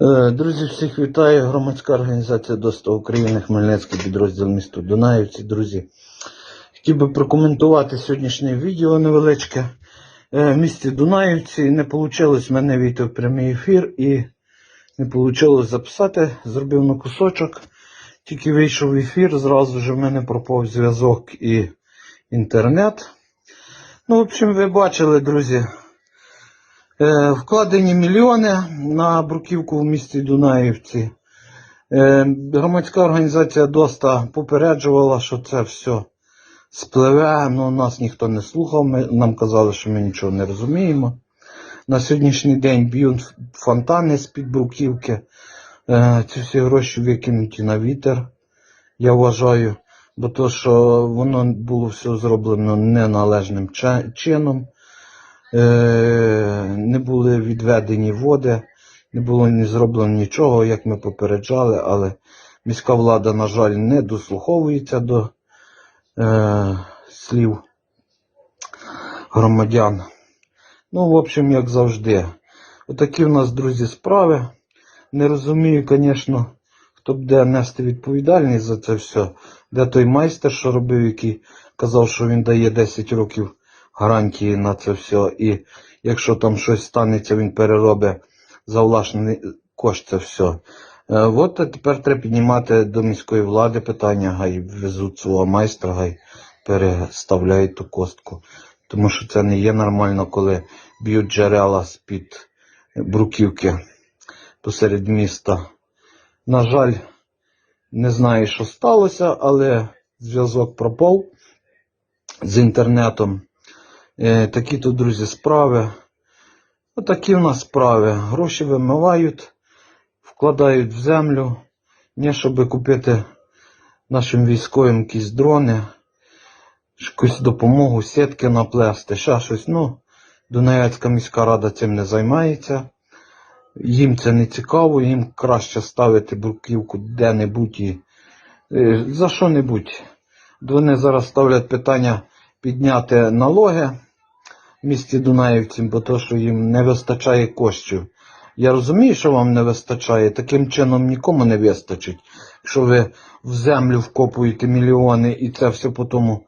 Е, Друзі, всіх вітаю. Громадська організація ДОСТА України, Хмельницький підрозділ місто Дунаївці. Друзі, хотів би прокоментувати сьогоднішнє відео невеличке. Е, В місті Дунаївці не вийшло в мене вийти в прямий ефір і не вийшло записати. Зробив на кусочок. Тільки вийшов в ефір, зразу ж в мене пропав зв'язок і інтернет. Ну, в общем, ви бачили, друзі. Е, Вкладені мільйони на бруківку в місті Дунаївці. Е, Громадська організація ДОСТА попереджувала, що це все спливе, але нас ніхто не слухав. Ми, нам казали, що ми нічого не розуміємо. На сьогоднішній день б'ють фонтани з-під бруківки. Е, Ці всі гроші викинуті на вітер, я вважаю, бо то, що воно було все зроблено неналежним чином. Е, не були відведені води, не було ні зроблено нічого, як ми попереджали, але міська влада, на жаль, не дослуховується до е, слів громадян. Ну, в общем, як завжди. Отакі в нас, друзі, справи. Не розумію, звісно, хто буде нести відповідальність за це все. Де той майстер, що робив, який казав, що він дає 10 років гарантії на це все. І якщо там щось станеться, він переробить за власний кошт це все. От а тепер треба піднімати до міської влади питання, гай везуть свого майстра, гай переставляють ту костку. Тому що це не є нормально, коли б'ють джерела з-під бруківки посеред міста. На жаль, не знаю, що сталося, але зв'язок пропав з інтернетом. Е, такі то, друзі, справи. Отакі в нас справи. Гроші вимивають, вкладають в землю, не щоб купити нашим військовим якісь дрони, якусь допомогу, сітки наплести, ще щось. Ну, Дунаєцька міська рада цим не займається. Їм це не цікаво, їм краще ставити бруківку де-небудь і е, за що-небудь. Вони зараз ставлять питання підняти налоги місті Дунаївці, бо то, що їм не вистачає коштів. Я розумію, що вам не вистачає, таким чином нікому не вистачить. Якщо ви в землю вкопуєте мільйони і це все потім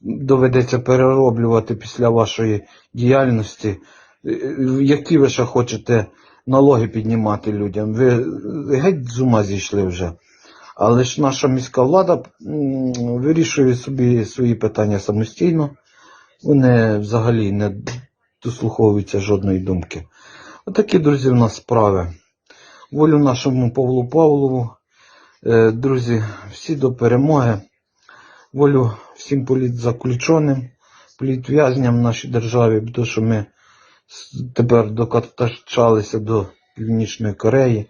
доведеться перероблювати після вашої діяльності, е, які ви ще хочете налоги піднімати людям? Ви геть з ума зійшли вже. Але ж наша міська влада вирішує собі свої питання самостійно. Вони взагалі не дослуховуються жодної думки. Отакі, друзі, в нас справи. Волю нашому Павлу Павлову. Е, Друзі, всі до перемоги. Волю всім політзаключеним, політв'язням в нашій державі, бо що ми тепер докатачалися до Північної Кореї.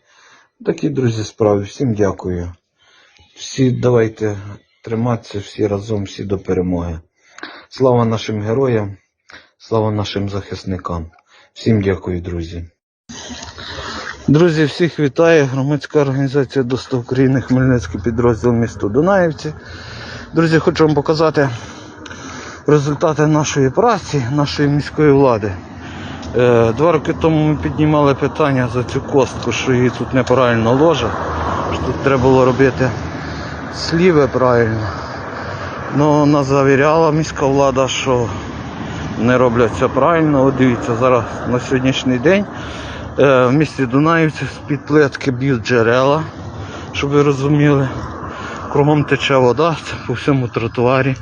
Такі, друзі, справи. Всім дякую. Всі давайте триматися, всі разом, всі до перемоги. Слава нашим героям, слава нашим захисникам. Всім дякую, друзі. Друзі, всіх вітаю. Громадська організація «Достав України, Хмельницький підрозділ місто Дунаївці. Друзі, хочу вам показати результати нашої праці, нашої міської влади. Е, Два роки тому ми піднімали питання за цю костку, що її тут неправильно ложа, що тут треба було робити сліви правильно. Ну, нас завіряла міська влада, що не роблять все правильно. От дивіться, зараз на сьогоднішній день е, в місті Дунаївці з-під плитки б'ють джерела, щоб ви розуміли. Кругом тече вода це по всьому тротуарі.